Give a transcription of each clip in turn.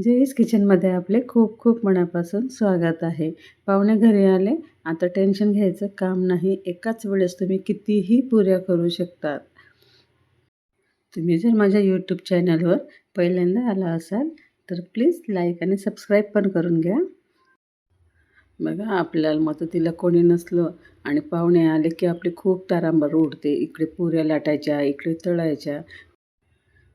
जयस किचनमध्ये आपले खूप खूप मनापासून स्वागत आहे. पाहुणे घरी आले. आता टेन्शन घ्यायचं काम नाही. एकाच वेळेस तुम्ही कितीही पुऱ्या करू शकतात तुम्ही जर माझ्या यूट्यूब चॅनलवर पहिल्यांदा आला असाल तर प्लीज लाईक आणि सबस्क्राईब पण करून घ्या. बघा आपल्याला मदतीला कोणी नसलं आणि पाहुणे आले की आपली खूप तारांबर उडते. इकडे पुऱ्या लाटायच्या इकडे तळायच्या.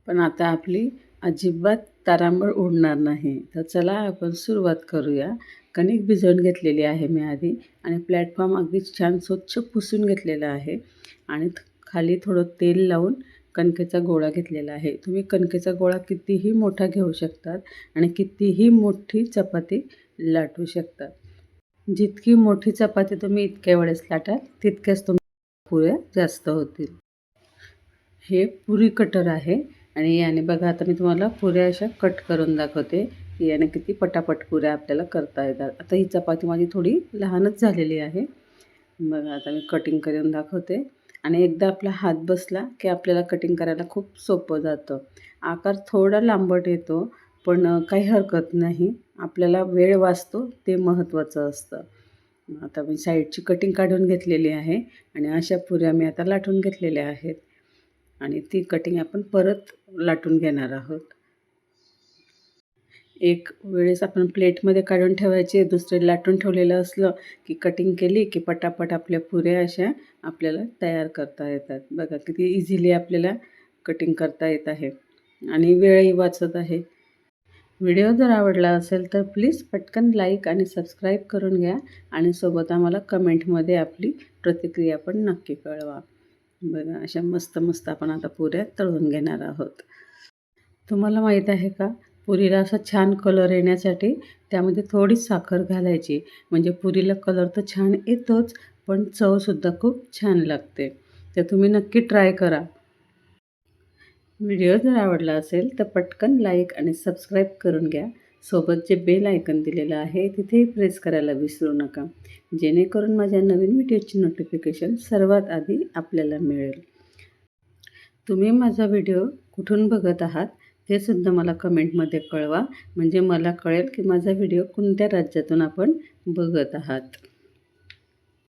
पण आता आपली अजिबात तारांबळ उडणार नाही. तर चला आपण सुरुवात करूया. कणिक भिजवून घेतलेली आहे मी आधी आणि प्लॅटफॉर्म अगदी छान स्वच्छ पुसून घेतलेला आहे आणि खाली थोडं तेल लावून कणकेचा गोळा घेतलेला आहे. तुम्ही कणकेचा गोळा कितीही मोठा घेऊ शकतात आणि कितीही मोठी चपाती लाटू शकतात. जितकी मोठी चपाती तुम्ही इतक्या वेळेस लाटाल तितक्याच तुम्ही पुऱ्या जास्त होतील. हे पुरी कटर आहे. आणि याने बघा आता मी तुम्हाला पुऱ्या अशा कट करून दाखवते. याने किती पटापट पुऱ्या आपल्याला करता येतात. आता ही चपाती माझी थोडी लहानच झालेली आहे. बघा आता मी कटिंग करून दाखवते. आणि एकदा आपला हात बसला की आपल्याला कटिंग करायला खूप सोपं जातं. आकार थोडा लांबट येतो पण काही हरकत नाही. आपल्याला वेळ वाचतो ते महत्त्वाचं असतं. आता मी साईडची कटिंग काढून घेतलेली आहे आणि अशा पुऱ्या मी आता लाटून घेतलेल्या आहेत. आणि ती कटिंग आपण परत लाटून घेणार आहोत. एक वेळेस आपण प्लेटमध्ये काढून ठेवायचे दुसरे लाटून ठेवलेलं असलं की कटिंग केली की पटापट आपल्या पुऱ्या अशा आपल्याला तयार करता येतात. बघा किती इझिली आपल्याला कटिंग करता येत आहे. आणि वेळही वाचत आहे. व्हिडिओ जर आवडला असेल तर प्लीज पटकन लाईक आणि सबस्क्राईब करून घ्या आणि सोबत आम्हाला कमेंटमध्ये आपली प्रतिक्रिया पण नक्की कळवा. बघा अशा मस्त मस्त आपण आता पुऱ्या तळून घेणार आहोत. तुम्हाला माहीत आहे का? पुरीला असा छान कलर येण्यासाठी त्यामध्ये थोडी साखर घालायची. म्हणजे पुरीला कलर तर छान येतोच पण चवसुद्धा खूप छान लागते. तर तुम्ही नक्की ट्राय करा. व्हिडिओ जर आवडला असेल तर पटकन लाईक आणि सबस्क्राईब करून घ्या. सोबत जे बेल आयकन दिलेलं आहे तिथेही प्रेस करायला विसरू नका. जेणेकरून माझ्या नवीन व्हिडिओची नोटिफिकेशन सर्वात आधी आपल्याला मिळेल. तुम्ही माझा व्हिडिओ कुठून बघत आहात ते सुद्धा मला कमेंटमध्ये कळवा. म्हणजे मला कळेल की माझा व्हिडिओ कोणत्या राज्यातून आपण बघत आहात.